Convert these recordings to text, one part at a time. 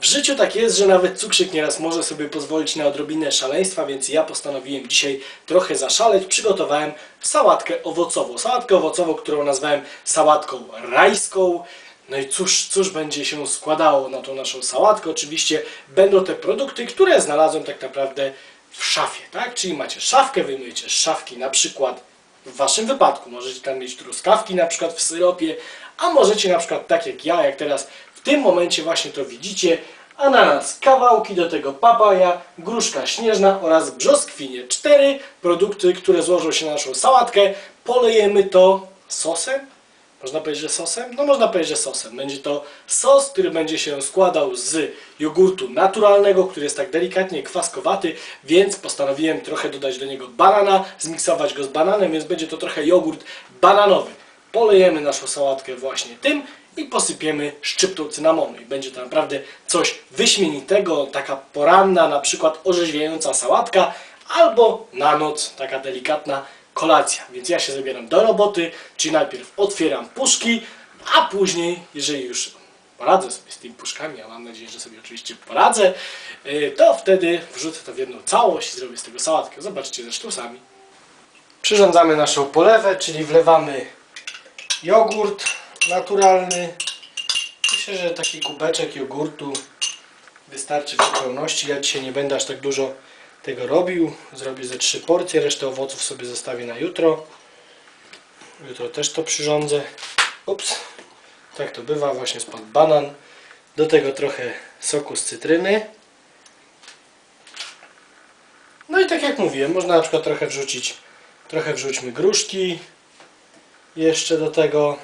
W życiu tak jest, że nawet cukrzyk nieraz może sobie pozwolić na odrobinę szaleństwa, więc ja postanowiłem dzisiaj trochę zaszaleć. Przygotowałem sałatkę owocową. Sałatkę owocową, którą nazwałem sałatką rajską. No i cóż, cóż będzie się składało na tą naszą sałatkę? Oczywiście będą te produkty, które znalazłem tak naprawdę w szafie, tak? Czyli macie szafkę, wyjmujecie szafki na przykład w waszym wypadku możecie tam mieć truskawki na przykład w syropie, a możecie na przykład tak jak ja, jak teraz tym momencie właśnie to widzicie, ananas, kawałki do tego papaja, gruszka śnieżna oraz brzoskwinie. Cztery produkty, które złożą się na naszą sałatkę. Polejemy to sosem. Można powiedzieć, że sosem? No można powiedzieć, że sosem. Będzie to sos, który będzie się składał z jogurtu naturalnego, który jest tak delikatnie kwaskowaty, więc postanowiłem trochę dodać do niego banana, zmiksować go z bananem, więc będzie to trochę jogurt bananowy. Polejemy naszą sałatkę właśnie tym i posypiemy szczyptą cynamonu. I będzie to naprawdę coś wyśmienitego, taka poranna, na przykład orzeźwiająca sałatka, albo na noc taka delikatna kolacja. Więc ja się zabieram do roboty, czyli najpierw otwieram puszki, a później, jeżeli już poradzę sobie z tymi puszkami, a mam nadzieję, że sobie oczywiście poradzę, yy, to wtedy wrzucę to w jedną całość i zrobię z tego sałatkę. Zobaczcie zresztą sami. Przyrządzamy naszą polewę, czyli wlewamy jogurt naturalny. Myślę, że taki kubeczek jogurtu wystarczy w zupełności. Ja dzisiaj nie będę aż tak dużo tego robił. Zrobię ze trzy porcje, resztę owoców sobie zostawię na jutro. Jutro też to przyrządzę. Ups, tak to bywa, właśnie spadł banan. Do tego trochę soku z cytryny. No i tak jak mówiłem, można na przykład trochę wrzucić, trochę wrzućmy gruszki. Jeszcze do tego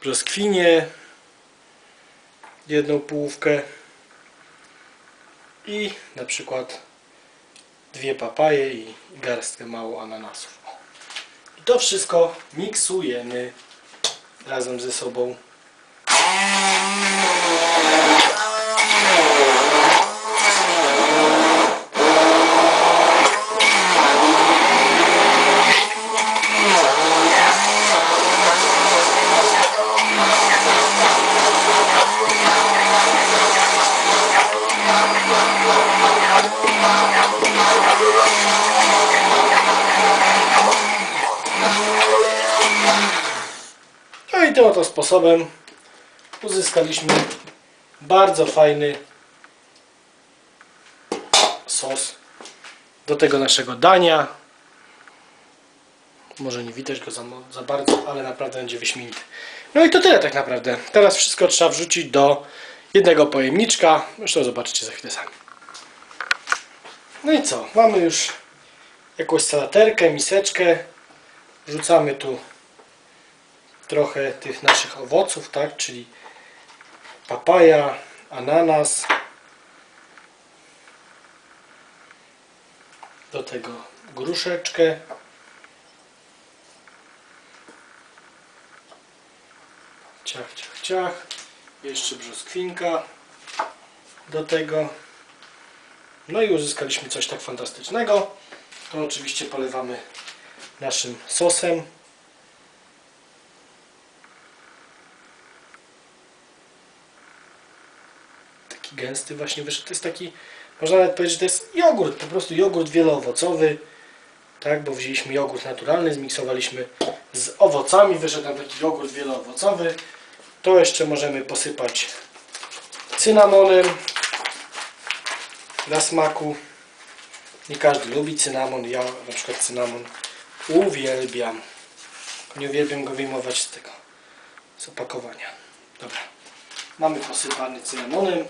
brzoskwinie, jedną połówkę i na przykład dwie papaje i garstkę mało ananasów. I to wszystko miksujemy razem ze sobą. Tym oto sposobem uzyskaliśmy bardzo fajny sos do tego naszego dania. Może nie widać go za, za bardzo, ale naprawdę będzie wyśmienity. No i to tyle tak naprawdę. Teraz wszystko trzeba wrzucić do jednego pojemniczka. Zresztą zobaczycie za chwilę sami. No i co? Mamy już jakąś salaterkę, miseczkę. Wrzucamy tu trochę tych naszych owoców, tak? Czyli papaja, ananas. Do tego gruszeczkę. Ciach, ciach, ciach. Jeszcze brzoskwinka do tego. No i uzyskaliśmy coś tak fantastycznego. To oczywiście polewamy naszym sosem. Taki gęsty właśnie wyszedł. To jest taki, można nawet powiedzieć, że to jest jogurt, po prostu jogurt wieloowocowy, tak, bo wzięliśmy jogurt naturalny, zmiksowaliśmy z owocami, wyszedł nam taki jogurt wieloowocowy. To jeszcze możemy posypać cynamonem dla smaku. Nie każdy lubi cynamon, ja na przykład cynamon uwielbiam. Nie uwielbiam go wyjmować z tego, z opakowania. Dobra. Mamy posypany cynamonem,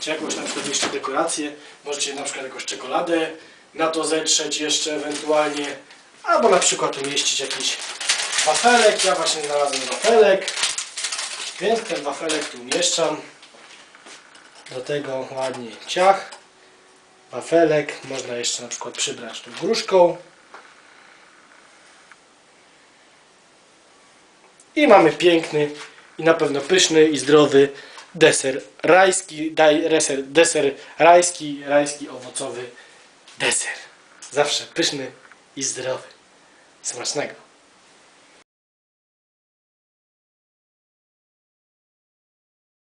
czy jakąś na przykład jeszcze dekorację. Możecie na przykład jakąś czekoladę na to zetrzeć jeszcze ewentualnie. Albo na przykład umieścić jakiś wafelek. Ja właśnie znalazłem wafelek. Więc ten wafelek tu umieszczam. Do tego ładnie ciach. Wafelek. Można jeszcze na przykład przybrać tą gruszką. I mamy piękny i na pewno pyszny i zdrowy deser rajski, daj, deser, deser rajski, rajski owocowy deser. Zawsze pyszny i zdrowy. Smacznego.